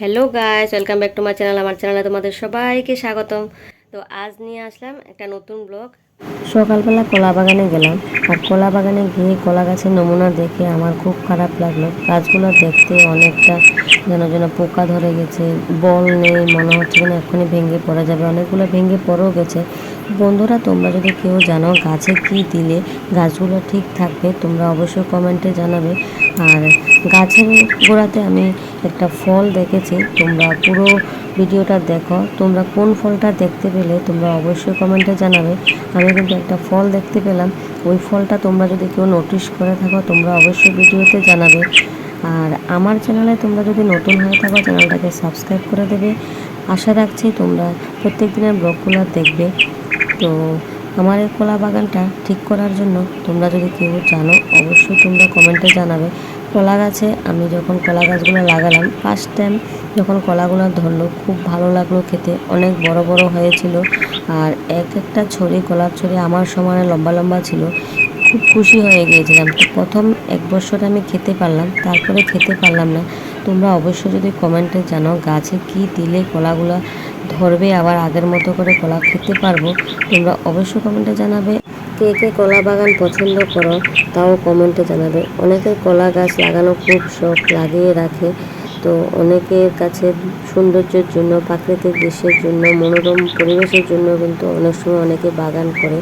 Hello guys welcome back to my channel আমার চ্যানেলে তোমাদের সবাইকে স্বাগতম। তো আজ নিয়ে আসলাম একটা নতুন ব্লগ সকালবেলা কলা বাগানে গেলাম, আর কলা বাগানে গিয়ে কলা গাছের নমুনা দেখে আমার খুব খারাপ লাগল। গাছগুলো দেখতে অনেকটা যেন যেন পোকা ধরে গেছে, বল নেই, মনে হচ্ছে যেন এক্ষুনি ভেঙে পড়া যাবে। অনেকগুলো ভেঙে পড়েও গেছে। বন্ধুরা, তোমরা যদি কেউ জানো গাছে কি দিলে গাছগুলো ঠিক থাকবে, তোমরা অবশ্যই কমেন্টে জানাবে। আর গাছের গোড়াতে আমি একটা ফল দেখেছি। তোমরা পুরো ভিডিওটা দেখো। তোমরা কোন ফলটা দেখতে পেলে তোমরা অবশ্যই কমেন্টে জানাবে। আমি কিন্তু একটা ফল দেখতে পেলাম। ওই ফলটা তোমরা যদি কেউ নোটিশ করে থাকো, তোমরা অবশ্যই ভিডিওতে জানাবে। আর আমার চ্যানেলে তোমরা যদি নতুন হয়ে থাকো চ্যানেলটাকে সাবস্ক্রাইব করে দেবে। আশা রাখছি তোমরা প্রত্যেক দিনের ব্লগগুলো দেখবে। তো আমার এই কলা বাগানটা ঠিক করার জন্য তোমরা যদি কেউ জানো, অবশ্যই তোমরা কমেন্টে জানাবে। কলা গাছে আমি যখন কলা গাছগুলো লাগালাম ফার্স্ট টাইম যখন কলাগুলো ধরলো, খুব ভালো লাগল খেতে। অনেক বড় বড় হয়েছিল আর এক একটা ছড়ি, কলার ছড়ি আমার সমানে লম্বা লম্বা ছিল। খুব খুশি হয়ে গিয়েছিলাম। তো প্রথম এক বছর আমি খেতে পারলাম, তারপরে খেতে পারলাম না। তোমরা অবশ্যই যদি কমেন্টে জানো গাছে কি দিলে কলাগুলো ধরবে, আবার আগের মতো করে কলা খেতে পারব। তোমরা অবশ্যই কমেন্টে জানাবে, কে কে কলা বাগান পছন্দ করো, তাও কমেন্টে জানাবে। অনেকের কলা গাছ লাগানো খুব শখ, লাগিয়ে রাখে। তো অনেকের কাছে সৌন্দর্যের জন্য, প্রাকৃতিক দৃশ্যের জন্য, মনোরম পরিবেশের জন্য কিন্তু অনেক সময় অনেকে বাগান করে।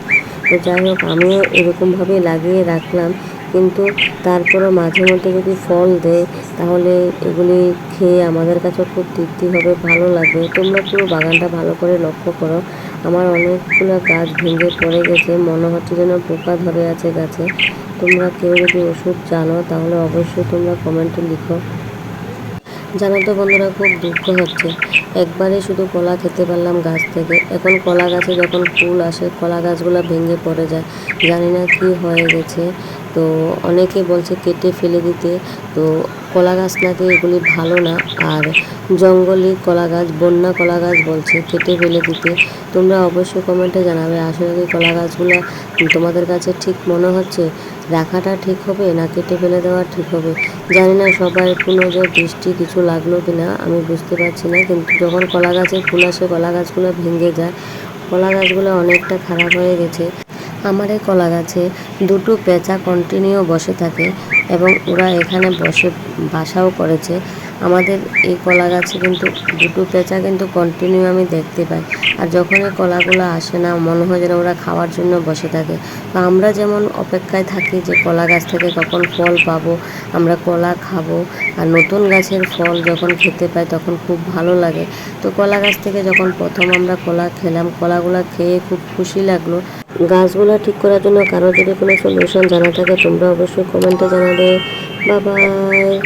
তো যাই হোক, আমিও এরকমভাবে লাগিয়ে রাখলাম। কিন্তু তারপরও মাঝে মধ্যে যদি ফল দেয়, তাহলে এগুলি খেয়ে আমাদের কাছে খুব তৃপ্তি হবে, ভালো লাগবে। তোমরা পুরো বাগানটা ভালো করে লক্ষ্য করো। আমার অনেকগুলো গাছ ভেঙে পড়ে গেছে, মনে হচ্ছে যেন পোকা ধরে আছে গাছে। তোমরা কেউ যদি ওষুধ জানো, তাহলে অবশ্যই তোমরা কমেন্টে লিখো। জানো তো বন্ধুরা, খুব দুঃখ হচ্ছে। একবারে শুধু কলা খেতে পারলাম গাছ থেকে। এখন কলা গাছে যখন ফুল আসে, কলা গাছগুলো ভেঙে পড়ে যায়। জানি না কি হয়ে গেছে। তো অনেকে বলছে কেটে ফেলে দিতে। তো কলা গাছ নাকি এগুলি ভালো না। আর জঙ্গলি কলা গাছ, বন্যা কলা গাছ বলছে কেটে ফেলে দিতে। তোমরা অবশ্যই কমেন্টে জানাবে, আসলে কি কলা গাছগুলো তোমাদের কাছে ঠিক মনে হচ্ছে? রাখাটা ঠিক হবে না কেটে ফেলে দেওয়া ঠিক হবে? জানি না সবার একটু নজর দৃষ্টি কিছু লাগল কিনা, আমি বুঝতে পারছি না। কিন্তু যখন কলা গাছে ফুল আসে, কলা গাছগুলো ভেঙে যায়। কলা গাছগুলো অনেকটা খারাপ হয়ে গেছে। আমার এই কলা গাছে দুটো পেঁচা কন্টিনিউ বসে থাকে এবং ওরা এখানে বসে বাসাও করেছে। আমাদের এই কলা গাছে কিন্তু দুটো পেঁচা কিন্তু কন্টিনিউ আমি দেখতে পাই। আর যখন এই কলাগুলো আসে না, মনে হয় যেন ওরা খাওয়ার জন্য বসে থাকে। তো আমরা যেমন অপেক্ষায় থাকি যে কলা গাছ থেকে কখন ফল পাবো, আমরা কলা খাব, আর নতুন গাছের ফল যখন খেতে পাই তখন খুব ভালো লাগে। তো কলা গাছ থেকে যখন প্রথম আমরা কলা খেলাম, কলাগুলো খেয়ে খুব খুশি লাগল। গাছগুলো ঠিক করার জন্য কারও যদি কোনো সলিউশন জানা থাকে, তোমরা অবশ্যই কমেন্টে জানাবে। বাবাই